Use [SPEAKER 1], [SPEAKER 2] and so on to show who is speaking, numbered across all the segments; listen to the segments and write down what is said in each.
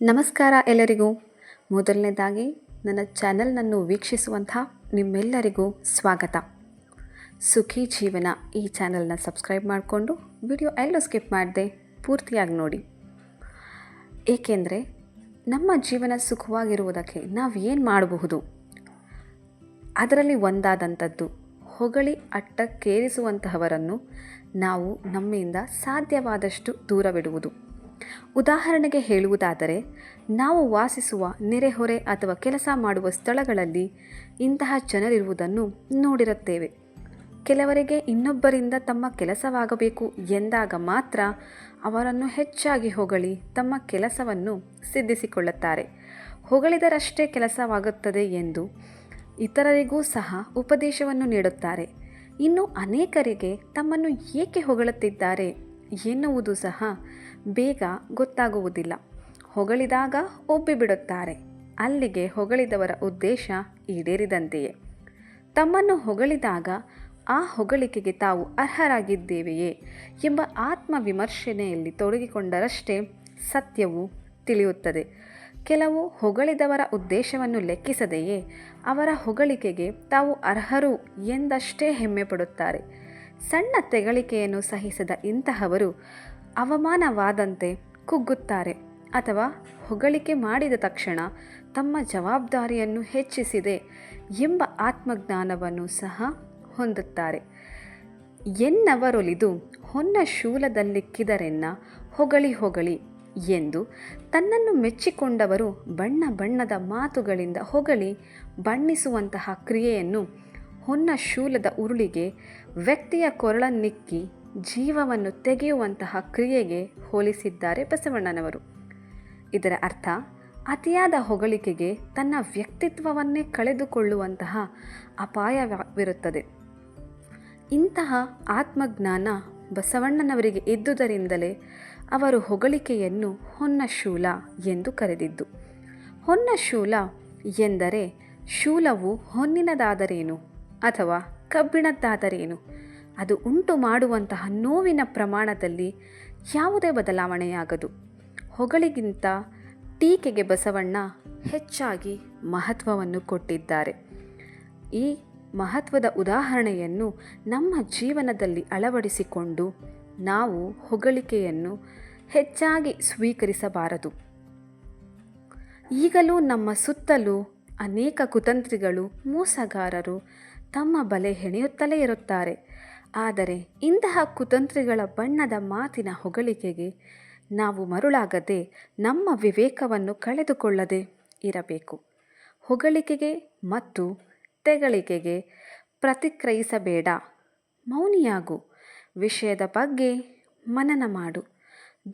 [SPEAKER 1] ನಮಸ್ಕಾರ ಎಲ್ಲರಿಗೂ. ಮೊದಲನೇದಾಗಿ ನನ್ನ ಚಾನೆಲ್ನನ್ನು ವೀಕ್ಷಿಸುವಂಥ ನಿಮ್ಮೆಲ್ಲರಿಗೂ ಸ್ವಾಗತ. ಸುಖಿ ಜೀವನ ಈ ಚಾನೆಲ್ನ ಸಬ್ಸ್ಕ್ರೈಬ್ ಮಾಡಿಕೊಂಡು ವಿಡಿಯೋ ಎಲ್ಲೂ ಸ್ಕಿಪ್ ಮಾಡದೆ ಪೂರ್ತಿಯಾಗಿ ನೋಡಿ. ಏಕೆಂದರೆ ನಮ್ಮ ಜೀವನ ಸುಖವಾಗಿರುವುದಕ್ಕೆ ನಾವು ಏನು ಮಾಡಬಹುದು? ಅದರಲ್ಲಿ ಒಂದಾದಂಥದ್ದು, ಹೊಗಳಿ ಅಟ್ಟಕ್ಕೇರಿಸುವಂತಹವರನ್ನು ನಾವು ನಮ್ಮಿಂದ ಸಾಧ್ಯವಾದಷ್ಟು ದೂರವಿಡುವುದು. ಉದಾಹರಣೆಗೆ ಹೇಳುವುದಾದರೆ, ನಾವು ವಾಸಿಸುವ ನೆರೆಹೊರೆ ಅಥವಾ ಕೆಲಸ ಮಾಡುವ ಸ್ಥಳಗಳಲ್ಲಿ ಇಂತಹ ಜನರಿರುವುದನ್ನು ನೋಡಿರುತ್ತೇವೆ. ಕೆಲವರಿಗೆ ಇನ್ನೊಬ್ಬರಿಂದ ತಮ್ಮ ಕೆಲಸವಾಗಬೇಕು ಎಂದಾಗ ಮಾತ್ರ ಅವರನ್ನು ಹೆಚ್ಚಾಗಿ ಹೊಗಳಿ ತಮ್ಮ ಕೆಲಸವನ್ನು ಸಿದ್ಧಿಸಿಕೊಳ್ಳುತ್ತಾರೆ. ಹೊಗಳಿದರಷ್ಟೇ ಕೆಲಸವಾಗುತ್ತದೆ ಎಂದು ಇತರರಿಗೂ ಸಹ ಉಪದೇಶವನ್ನು ನೀಡುತ್ತಾರೆ. ಇನ್ನು ಅನೇಕರಿಗೆ ತಮ್ಮನ್ನು ಏಕೆ ಹೊಗಳುತ್ತಿದ್ದಾರೆ? ಎನ್ನುವುದು ಸಹ ಬೇಗ ಗೊತ್ತಾಗುವುದಿಲ್ಲ. ಹೊಗಳಿದಾಗ ಒಬ್ಬಿಬಿಡುತ್ತಾರೆ. ಅಲ್ಲಿಗೆ ಹೊಗಳಿದವರ ಉದ್ದೇಶ ಈಡೇರಿದಂತೆಯೇ. ತಮ್ಮನ್ನು ಹೊಗಳಿದಾಗ ಆ ಹೊಗಳಿಕೆಗೆ ತಾವು ಅರ್ಹರಾಗಿದ್ದೇವೆಯೇ ಎಂಬ ಆತ್ಮವಿಮರ್ಶನೆಯಲ್ಲಿ ತೊಡಗಿಕೊಂಡರಷ್ಟೇ ಸತ್ಯವು ತಿಳಿಯುತ್ತದೆ. ಕೆಲವು ಹೊಗಳಿದವರ ಉದ್ದೇಶವನ್ನು ಲೆಕ್ಕಿಸದೆಯೇ ಅವರ ಹೊಗಳಿಕೆಗೆ ತಾವು ಅರ್ಹರು ಎಂದಷ್ಟೇ ಹೆಮ್ಮೆ ಪಡುತ್ತಾರೆ ಸಣ್ಣ ತೆಗಳಿಕೆಯನ್ನು ಸಹಿಸದ ಇಂತಹವರು ಅವಮಾನವಾದಂತೆ ಕುಗ್ಗುತ್ತಾರೆ ಅಥವಾ ಹೊಗಳಿಕೆ ಮಾಡಿದ ತಕ್ಷಣ ತಮ್ಮ ಜವಾಬ್ದಾರಿಯನ್ನು ಹೆಚ್ಚಿಸಿದೆ ಎಂಬ ಆತ್ಮಜ್ಞಾನವನ್ನು ಸಹ ಹೊಂದುತ್ತಾರೆ. ಎನ್ನವರೊಲಿದು ಹೊನ್ನ ಶೂಲದಲ್ಲಿಕ್ಕಿದರೆನ್ನ ಹೊಗಳಿ ಹೊಗಳಿ ಎಂದು ತನ್ನನ್ನು ಮೆಚ್ಚಿಕೊಂಡವರು ಬಣ್ಣ ಬಣ್ಣದ ಮಾತುಗಳಿಂದ ಹೊಗಳಿ ಬಣ್ಣಿಸುವಂತಹ ಕ್ರಿಯೆಯನ್ನು ಹೊನ್ನ ಶೂಲದ ಉರುಳಿಗೆ ವ್ಯಕ್ತಿಯ ಕೊರಳನ್ನಿಕ್ಕಿ ಜೀವವನ್ನು ತೆಗೆಯುವಂತಹ ಕ್ರಿಯೆಗೆ ಹೋಲಿಸಿದ್ದಾರೆ ಬಸವಣ್ಣನವರು. ಇದರ ಅರ್ಥ, ಅತಿಯಾದ ಹೊಗಳಿಕೆಗೆ ತನ್ನ ವ್ಯಕ್ತಿತ್ವವನ್ನೇ ಕಳೆದುಕೊಳ್ಳುವಂತಹ ಅಪಾಯವಿರುತ್ತದೆ ಇಂತಹ ಆತ್ಮಜ್ಞಾನ ಬಸವಣ್ಣನವರಿಗೆ ಇದ್ದುದರಿಂದಲೇ ಅವರು ಹೊಗಳಿಕೆಯನ್ನು ಹೊನ್ನ ಶೂಲ ಎಂದು ಕರೆದಿದ್ದು. ಹೊನ್ನ ಶೂಲ ಎಂದರೆ ಶೂಲವು ಹೊನ್ನಿನದಾದರೇನು? ಅಥವಾ ಕಬ್ಬಿಣದ್ದಾದರೇನು? ಅದು ಉಂಟು ಮಾಡುವಂತಹ ನೋವಿನ ಪ್ರಮಾಣದಲ್ಲಿ ಯಾವುದೇ ಬದಲಾವಣೆಯಾಗದು. ಹೊಗಳಿಗಿಂತ ಟೀಕೆಗೆ ಬಸವಣ್ಣ ಹೆಚ್ಚಾಗಿ ಮಹತ್ವವನ್ನು ಕೊಟ್ಟಿದ್ದಾರೆ. ಈ ಮಹತ್ವದ ಉದಾಹರಣೆಯನ್ನು ನಮ್ಮ ಜೀವನದಲ್ಲಿ ಅಳವಡಿಸಿಕೊಂಡು ನಾವು ಹೊಗಳಿಕೆಯನ್ನು ಹೆಚ್ಚಾಗಿ ಸ್ವೀಕರಿಸಬಾರದು. ಈಗಲೂ ನಮ್ಮ ಸುತ್ತಲೂ ಅನೇಕ ಕುತಂತ್ರಿಗಳು, ಮೋಸಗಾರರು ತಮ್ಮ ಬಲೆ ಹೆಣೆಯುತ್ತಲೇ ಇರುತ್ತಾರೆ. ಆದರೆ ಇಂತಹ ಕುತಂತ್ರಿಗಳ ಬಣ್ಣದ ಮಾತಿನ ಹೊಗಳಿಕೆಗೆ ನಾವು ಮರುಳಾಗದೆ ನಮ್ಮ ವಿವೇಕವನ್ನು ಕಳೆದುಕೊಳ್ಳದೆ ಇರಬೇಕು. ಹೊಗಳಿಕೆಗೆ ಮತ್ತು ತೆಗಳಿಕೆಗೆ ಪ್ರತಿಕ್ರಿಯಿಸಬೇಡ. ಮೌನಿಯಾಗು. ವಿಷಯದ ಬಗ್ಗೆ ಮನನ ಮಾಡು.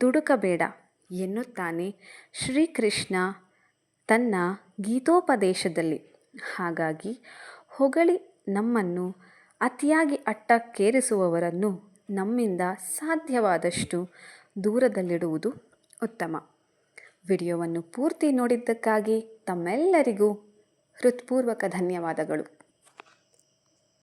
[SPEAKER 1] ದುಡುಕಬೇಡ ಎನ್ನುತ್ತಾನೆ ಶ್ರೀಕೃಷ್ಣ ತನ್ನ ಗೀತೋಪದೇಶದಲ್ಲಿ. ಹಾಗಾಗಿ ಹೊಗಳಿ ನಮ್ಮನ್ನು ಅತಿಯಾಗಿ ಅಟ್ಟಕ್ಕೇರಿಸುವವರನ್ನು ನಮ್ಮಿಂದ ಸಾಧ್ಯವಾದಷ್ಟು ದೂರದಲ್ಲಿಡುವುದು ಉತ್ತಮ. ವಿಡಿಯೋವನ್ನು ಪೂರ್ತಿ ನೋಡಿದ್ದಕ್ಕಾಗಿ ತಮ್ಮೆಲ್ಲರಿಗೂ ಹೃತ್ಪೂರ್ವಕ ಧನ್ಯವಾದಗಳು.